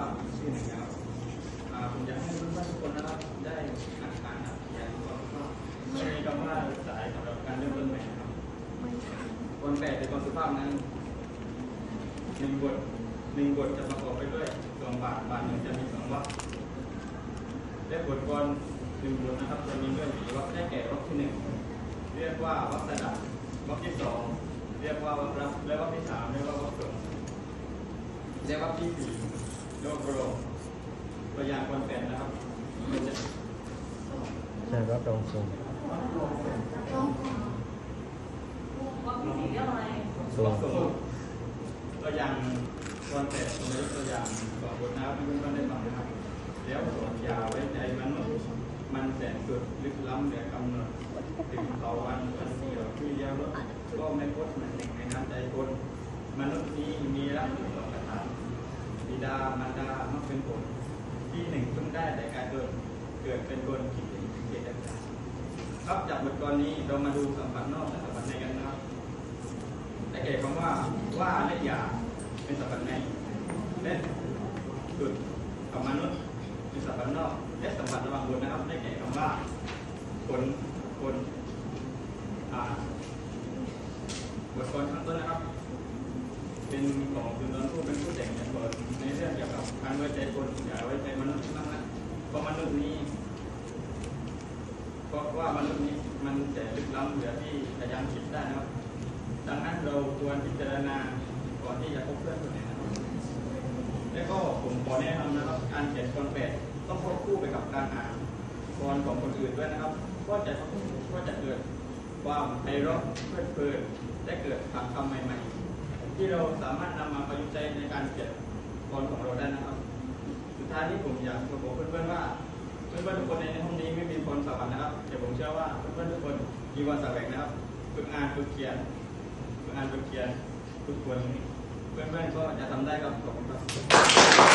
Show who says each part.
Speaker 1: าพอีกชื่อหนึ่งนะครับผมอยากให้เพื่อนๆทุกคนนะครับได้อ่านการอ่านเขียนก่อนก็ไม่มีคำว่าสายสำหรับการเริ่มต้นใหม่นะครับคนแปดเป็นคนสุภาพนั้นหนึ่งบทหนึ่งบทจะประกอบไปด้วยสองบาทบาทหนึ่งจะมีสองวรรคและบทกรหนึ่งบทนะครับจะมีด้วยวรรคได้แก่วรรคที่หนึ่งเรียกว่าวรรคสดับวรรคที่สองเรียกว่าวรรครับและวรรคที่สามเรียกว่าวรรคสงเรียกว่าพี่ผี โยกโรตัวอย่างคนเป็นนะครับมันจะ
Speaker 2: ใช่รับรองทรง
Speaker 1: สวมสมตัวอย่างคนเป็นผมยกตัวอย่างสองบทนะครับที่เพื่อนๆได้ฟังนะครับ แล้วสวนยาไว้ใจมนุษย์มันแสนสุดลึกล้ำเหนือกำหนดถึงต่อวันวันเดียวที่เดียวรถก็ไม่พ้นมันหนึ่งในน้ำใจคนมนุษย์นี้มีรักสองกระถางบิ ดามารดามักเป็นผลที่หนึ่งเพิ่งได้แต่การเกิดเกิดเป็นคนคิดถึงเจตนาครับจากบทกรนี้เรามาดูสัมผัสนอกและสัมผัสในกันนะครับแต่เก่คำว่าว่าและอย่าเป็นสัมผัสในและสุดกับมนุษย์เป็นสัมผัสนอกและสัมผัสระหว่างบนนะครับได้แก่คำว่าคนคนอ่าบทกรข้างต้นนะครับ เป็นของคุณนนท์ผู้เป็น ไว้ใจคนอย่าไว้ใจมนุษย์มากนะเพราะมนุษย์นี้ เพราะว่ามนุษย์นี้มันจะลึกล้ำเหลือที่จะยังคิดได้นะครับ ดังนั้นเราควรพิจารณาก่อนที่จะคบเพื่อนคนไหนนะครับแล้วก็ผมขอแนะนำนะครับการเขียนกรแปดต้องควบคู่ไปกับการอ่านกรของคนอื่นด้วยนะครับก็จะก็จะเกิดความไพเราะเพลิดเพลินและเกิดคำคำใหม่ ๆ ที่เราสามารถนำมาประยุกต์ใช้ในการเขียน กรของเราได้นะครับ สุดท้ายที่ผมอยากจะบอกเพื่อนๆว่าเพื่อนๆทุกคนในห้องนี้ไม่มีคนสวรรค์นะครับแต่ผมเชื่อว่าเพื่อนๆทุกคนมีวันสวงนะครับฝึกงานฝึกเขียนฝึกงานฝึกเขียนฝึกควรเพื่อนๆก็จะทำได้ครับขอบคุณครับ